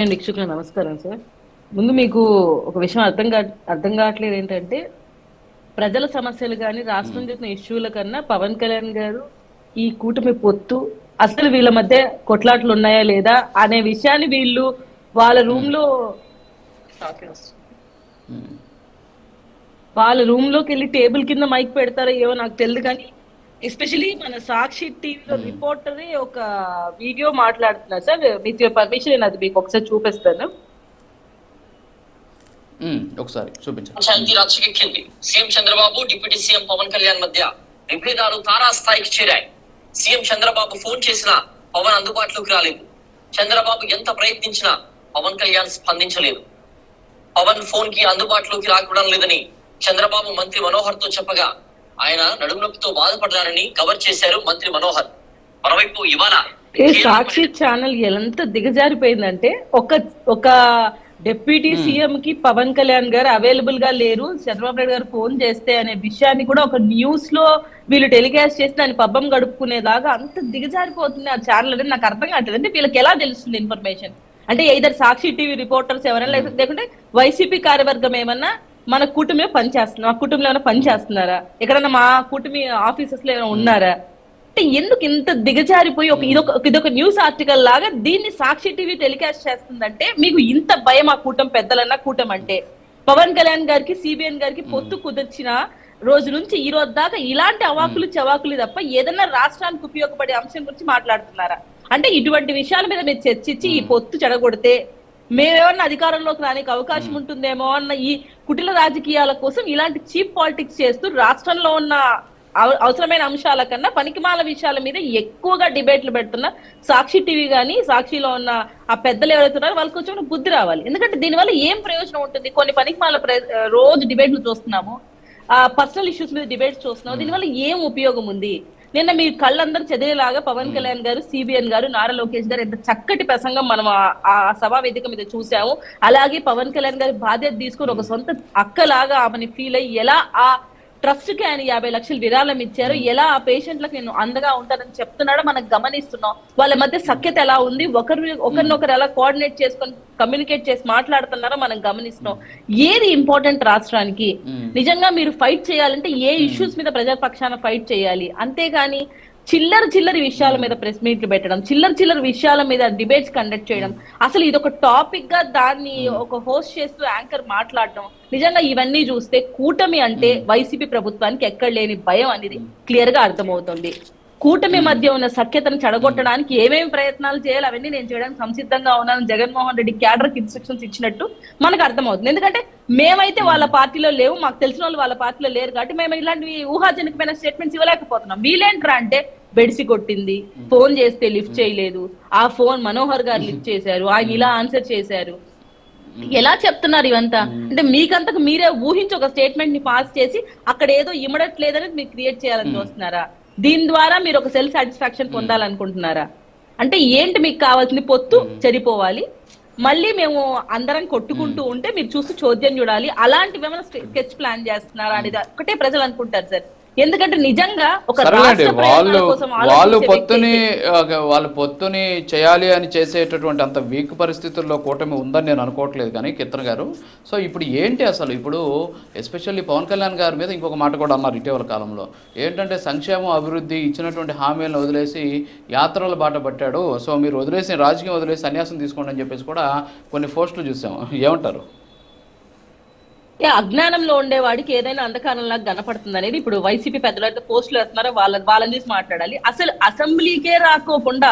And వీక్షకులు నమస్కారం sir. ముందు మీకు ఒక విషయం అర్థం కా అర్థం కావట్లేదు ఏంటంటే ప్రజల సమస్యలు కానీ రాష్ట్రం చేసిన ఇష్యూల కన్నా పవన్ కళ్యాణ్ గారు ఈ కూటమి పొత్తు అసలు వీళ్ళ మధ్య కొట్లాట్లు ఉన్నాయా లేదా అనే విషయాన్ని వీళ్ళు వాళ్ళ రూమ్లో వాళ్ళ రూమ్లోకి వెళ్ళి టేబుల్ కింద మైక్ పెడతారో ఏమో నాకు తెలియదు కానీ ఎస్పెషలీ మన సాక్షి టీవీలో రిపోర్టరే ఒక వీడియో మాట్లాడుతున్నారు సార్. విత్ యువర్ పర్మిషన్ నేను అది మీకు ఒకసారి చూపిస్తాను. ఒకసారి చూపించండి. శాంతి CM Chandrababu deputy CM Pawan Kalyan మధ్య విభేదాలు తారాస్థాయికి చేరాయి. సీఎం చంద్రబాబు ఫోన్ చేసినా పవన్ అందుబాటులోకి రాలేదు. చంద్రబాబు ఎంత ప్రయత్నించినా పవన్ కళ్యాణ్ స్పందించలేదు. పవన్ ఫోన్కి అందుబాటులోకి రాకూడడం లేదని చంద్రబాబు మంత్రి మనోహర్తో చెప్పగా ఆయన నడుము నొప్పితో బాధపడ్డారని కవర్ చేశారు మంత్రి మనోహర్. మరోవైపు ఇవాళ సాక్షి ఛానల్ ఎంత దిగజారిపోయిందంటే ఒక ఒక డిప్యూటీ సీఎం కి పవన్ కళ్యాణ్ గారు అవైలబుల్గా లేరు. చంద్రబాబు నాయుడు గారు ఫోన్ చేస్తే అనే విషయాన్ని కూడా ఒక న్యూస్లో వీళ్ళు టెలికాస్ట్ చేసి దాన్ని పబ్బం గడుపుకునేలాగా అంత దిగజారిపోతుంది ఆ ఛానల్ అనేది. నాకు అర్థం కావట్లేదు. అంటే వీళ్ళకి ఎలా తెలుస్తుంది ఇన్ఫర్మేషన్ అంటే ఇద్దరు సాక్షి టీవీ రిపోర్టర్స్ ఎవరైనా లేకుంటే వైసీపీ కార్యవర్గం ఏమన్నా మన కూటమి పనిచేస్తున్నా మా కుటుంబంలో ఏమైనా పని చేస్తున్నారా ఎక్కడన్నా మా కూటమి ఆఫీసెస్లో ఏమైనా ఉన్నారా? అంటే ఎందుకు ఇంత దిగజారిపోయి ఒక ఇదొక ఇదొక న్యూస్ ఆర్టికల్ లాగా దీన్ని సాక్షి టీవీ టెలికాస్ట్ చేస్తుందంటే మీకు ఇంత భయం ఆ కూటం పెద్దలన్నా కూటం అంటే. పవన్ కళ్యాణ్ గారికి సిబిఎన్ గారికి పొత్తు కుదిర్చిన రోజు నుంచి ఈ రోజు దాకా ఇలాంటి అవాకులు చవాకులు తప్ప ఏదైనా రాష్ట్రానికి ఉపయోగపడే అంశం గురించి మాట్లాడుతున్నారా? అంటే ఇటువంటి విషయాల మీద మీరు చర్చించి ఈ పొత్తు చెడగొడితే మేమేమన్నా అధికారంలోకి రానికి అవకాశం ఉంటుందేమో అన్న ఈ కుటిల రాజకీయాల కోసం ఇలాంటి చీప్ పాలిటిక్స్ చేస్తూ రాష్ట్రంలో ఉన్న అవ- అవసరమైన అంశాల కన్నా పనికిమాల విషయాల మీద ఎక్కువగా డిబేట్లు పెడుతున్న సాక్షి టీవీ గానీ సాక్షిలో ఉన్న ఆ పెద్దలు ఎవరైతే ఉన్నారో వాళ్ళకి కొంచెం బుద్ధి రావాలి. ఎందుకంటే దీనివల్ల ఏం ప్రయోజనం ఉంటుంది? కొన్ని పనికిమాల రోజు డిబేట్లు చూస్తున్నాము. ఆ పర్సనల్ ఇష్యూస్ మీద డిబేట్స్ చూస్తున్నాము. దీనివల్ల ఏం ఉపయోగం ఉంది? నిన్న మీ కళ్ళందరూ చదివేలాగా పవన్ కళ్యాణ్ గారు సిబిఎన్ గారు నారా లోకేష్ గారు ఎంత చక్కటి ప్రసంగం మనం ఆ- సభా వేదిక మీద చూసాము అలాగే పవన్ కళ్యాణ్ గారి బాధ్యత తీసుకొని ఒక సొంత అక్కలాగా ఆమెని ఫీల్ అయ్యి ఎలా ఆ ట్రస్ట్కి ఆయన యాభై లక్షలు విరాళం ఇచ్చారు. ఎలా ఆ పేషెంట్లకు నేను అందగా ఉంటానని చెప్తున్నాడో మనం గమనిస్తున్నాం. వాళ్ళ మధ్య సఖ్యత ఎలా ఉంది? ఒకరి ఒకరినొకరు ఎలా కోఆర్డినేట్ చేసుకొని కమ్యూనికేట్ చేసి మాట్లాడుతున్నారో మనం గమనిస్తున్నాం. ఏది ఇంపార్టెంట్ రాష్ట్రానికి? నిజంగా మీరు ఫైట్ చేయాలంటే ఏ ఇష్యూస్ మీద ప్రజల పక్షాన ఫైట్ చేయాలి? అంతేగాని చిల్లర చిల్లరి విషయాల మీద ప్రెస్ మీట్లు పెట్టడం చిల్లర చిల్లర విషయాల మీద డిబేట్స్ కండక్ట్ చేయడం. అసలు ఇది ఒక టాపిక్గా దాన్ని ఒక హోస్ట్ చేస్తూ యాంకర్ మాట్లాడడం. నిజంగా ఇవన్నీ చూస్తే కూటమి అంటే వైసీపీ ప్రభుత్వానికి ఎక్కడ లేని భయం అనేది క్లియర్గా అర్థమవుతుంది. కూటమి మధ్య ఉన్న సఖ్యతను చెడగొట్టడానికి ఏమేమి ప్రయత్నాలు చేయాలి అవన్నీ నేను చేయడానికి సంసిద్ధంగా ఉన్నాను. జగన్మోహన్ రెడ్డి క్యాడర్ ఇన్స్ట్రక్షన్స్ ఇచ్చినట్టు మనకు అర్థమవుతుంది. ఎందుకంటే మేమైతే వాళ్ళ పార్టీలో లేవు మాకు తెలిసిన వాళ్ళు వాళ్ళ పార్టీలో లేరు కాబట్టి మేము ఇలాంటివి ఊహాజనకమైన స్టేట్మెంట్స్ ఇవ్వలేకపోతున్నాం. వీళ్ళేంట్రా అంటే బెడిసి కొట్టింది. ఫోన్ చేస్తే లిఫ్ట్ చేయలేదు. ఆ ఫోన్ మనోహర్ గారు లిఫ్ట్ చేశారు. ఆయన ఇలా ఆన్సర్ చేశారు. ఎలా చెప్తున్నారు ఇవంతా? అంటే మీకంతకు మీరే ఊహించి ఒక స్టేట్మెంట్ని పాస్ చేసి అక్కడ ఏదో ఇమడట్లేదని మీరు క్రియేట్ చేయాలని చూస్తున్నారా? దీని ద్వారా మీరు ఒక సెల్ఫ్ సాటిస్ఫాక్షన్ పొందాలనుకుంటున్నారా? అంటే ఏంటి మీకు కావాల్సింది? పొత్తు చెడిపోవాలి. మళ్ళీ మేము అందరం కొట్టుకుంటూ ఉంటే మీరు చూస్తూ చోద్యం చూడాలి. అలాంటివి ఏమైనా స్కెచ్ ప్లాన్ చేస్తున్నారా? అనేది ఒకటే ప్రజలు అనుకుంటారు సార్. ఎందుకంటే నిజంగా ఒక వాళ్ళు వాళ్ళు పొత్తుని వాళ్ళు పొత్తుని చేయాలి అని చేసేటటువంటి అంత వీక్ పరిస్థితుల్లో కూటమి ఉందని నేను అనుకోవట్లేదు కానీ కిత్తన్ గారు. సో ఇప్పుడు ఏంటి అసలు? ఇప్పుడు ఎస్పెషల్లీ పవన్ కళ్యాణ్ గారి మీద ఇంకొక మాట కూడా అన్నారు ఇటీవల కాలంలో. ఏంటంటే సంక్షేమం అభివృద్ధి ఇచ్చినటువంటి హామీలను వదిలేసి యాత్రల బాట పట్టాడు. సో మీరు వదిలేసి రాజకీయం వదిలేసి సన్యాసం తీసుకోండి అని చెప్పేసి కూడా కొన్ని పోస్టులు చూసాం. ఏమంటారు? అజ్ఞానంలో ఉండేవాడికి ఏదైనా అంధకారంలాగా కనపడుతుంది అనేది ఇప్పుడు వైసీపీ పెద్దలు అయితే పోస్టులు వేస్తున్నారో వాళ్ళ వాళ్ళని చూసి మాట్లాడాలి. అసలు అసెంబ్లీకే రాకోకుండా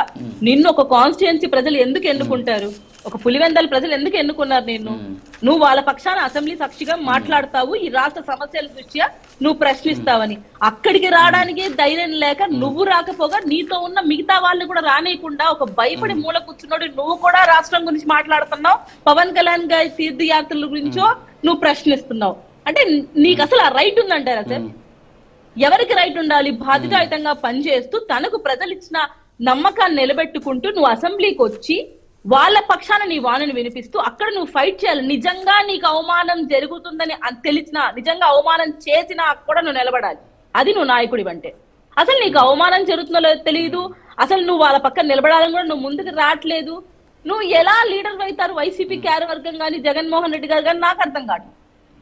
నిన్ను ఒక కాన్స్టిట్యున్సీ ప్రజలు ఎందుకు ఎన్నుకుంటారు? ఒక పులివెందల ప్రజలు ఎందుకు ఎన్నుకున్నారు నిన్ను? నువ్వు వాళ్ళ పక్షాన అసెంబ్లీ సాక్షిగా మాట్లాడతావు ఈ రాష్ట్ర సమస్యల దృష్ట్యా నువ్వు ప్రశ్నిస్తావని. అక్కడికి రావడానికి ధైర్యం లేక నువ్వు రాకపోగా నీతో ఉన్న మిగతా వాళ్ళు కూడా రానియకుండా ఒక భయపడి మూల కూర్చున్నాడు నువ్వు కూడా రాష్ట్రం గురించి మాట్లాడుతున్నావు. పవన్ కళ్యాణ్ గారి తీర్థయాత్రల గురించో నువ్వు ప్రశ్నిస్తున్నావు. అంటే నీకు అసలు ఆ రైట్ ఉందంటారా సార్? ఎవరికి రైట్ ఉండాలి? బాధ్యతాయుతంగా పనిచేస్తూ తనకు ప్రజలు ఇచ్చిన నమ్మకాన్ని నిలబెట్టుకుంటూ నువ్వు అసెంబ్లీకి వచ్చి వాళ్ళ పక్షాన నీ వాణిని వినిపిస్తూ అక్కడ నువ్వు ఫైట్ చేయాలి. నిజంగా నీకు అవమానం జరుగుతుందని తెలిసినా నిజంగా అవమానం చేసినా కూడా నువ్వు నిలబడాలి. అది నువ్వు నాయకుడి అంటే అసలు నీకు అవమానం జరుగుతుందో తెలియదు అసలు నువ్వు వాళ్ళ పక్కన నిలబడాలని కూడా నువ్వు ముందుకు రావట్లేదు. నువ్వు ఎలా లీడర్ అవుతారు వైసీపీ క్యారీ వర్గం కానీ జగన్మోహన్ రెడ్డి గారు కానీ నాకు అర్థం కాదు.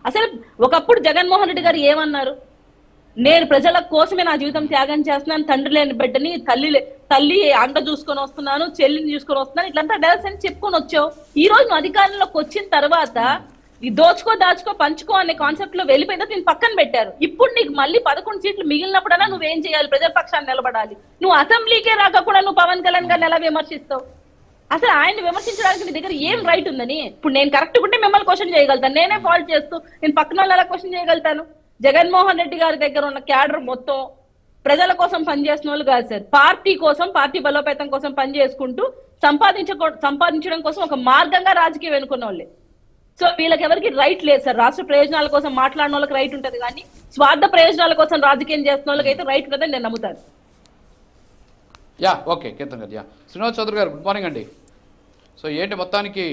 అసలు ఒకప్పుడు జగన్మోహన్ రెడ్డి గారు ఏమన్నారు? నేను ప్రజల కోసమే నా జీవితం త్యాగం చేస్తున్నాను తండ్రి లేని బిడ్డని తల్లి తల్లి అంట చూసుకొని వస్తున్నాను చెల్లిని చూసుకొని వస్తున్నాను ఇట్లంతా డైరెక్ట్స్ అని చెప్పుకొని వచ్చావు. ఈ రోజు నువ్వు అధికారంలోకి వచ్చిన తర్వాత ఈ దోచుకో దాచుకో పంచుకో అనే కాన్సెప్ట్లో వెళ్ళిపోయిన తర్వాత నేను పక్కన పెట్టారు. ఇప్పుడు నీకు మళ్ళీ పదకొండు సీట్లు మిగిలినప్పుడన్నా నువ్వేం చేయాలి? ప్రజల పక్షాన్ని నిలబడాలి. నువ్వు అసెంబ్లీకే రాక కూడా నువ్వు పవన్ కళ్యాణ్ గారిని ఎలా విమర్శిస్తావు? అసలు ఆయన విమర్శించడానికి మీ దగ్గర ఏం రైట్ ఉందని? ఇప్పుడు నేను కరెక్ట్ ఉంటే మిమ్మల్ని క్వశ్చన్ చేయగలుగుతాను. నేనే ఫాల్ట్ చేస్తూ నేను పక్కన వాళ్ళు ఎలా క్వశ్చన్ చేయగలుగుతాను? జగన్మోహన్ రెడ్డి గారి దగ్గర ఉన్న క్యాడర్ మొత్తం ప్రజల కోసం పనిచేసిన వాళ్ళు కాదు సార్. పార్టీ కోసం పార్టీ బలోపేతం కోసం పని చేసుకుంటూ సంపాదించ సంపాదించడం కోసం ఒక మార్గంగా రాజకీయం వెనుకున్న వాళ్ళే సో వీళ్ళకి ఎవరికి రైట్ లేదు సార్. రాష్ట్ర ప్రయోజనాల కోసం మాట్లాడిన వాళ్ళకి రైట్ ఉంటది కానీ స్వార్థ ప్రయోజనాల కోసం రాజకీయం చేస్తున్న వాళ్ళకి అయితే రైట్ ఉంటుందని నేను నమ్ముతాను. యా ఓకే కీర్తన్ గారు యా. శ్రీనివాస్ చౌదరి గారు గుడ్ మార్నింగ్ అండి. సో ఏంటి మొత్తానికి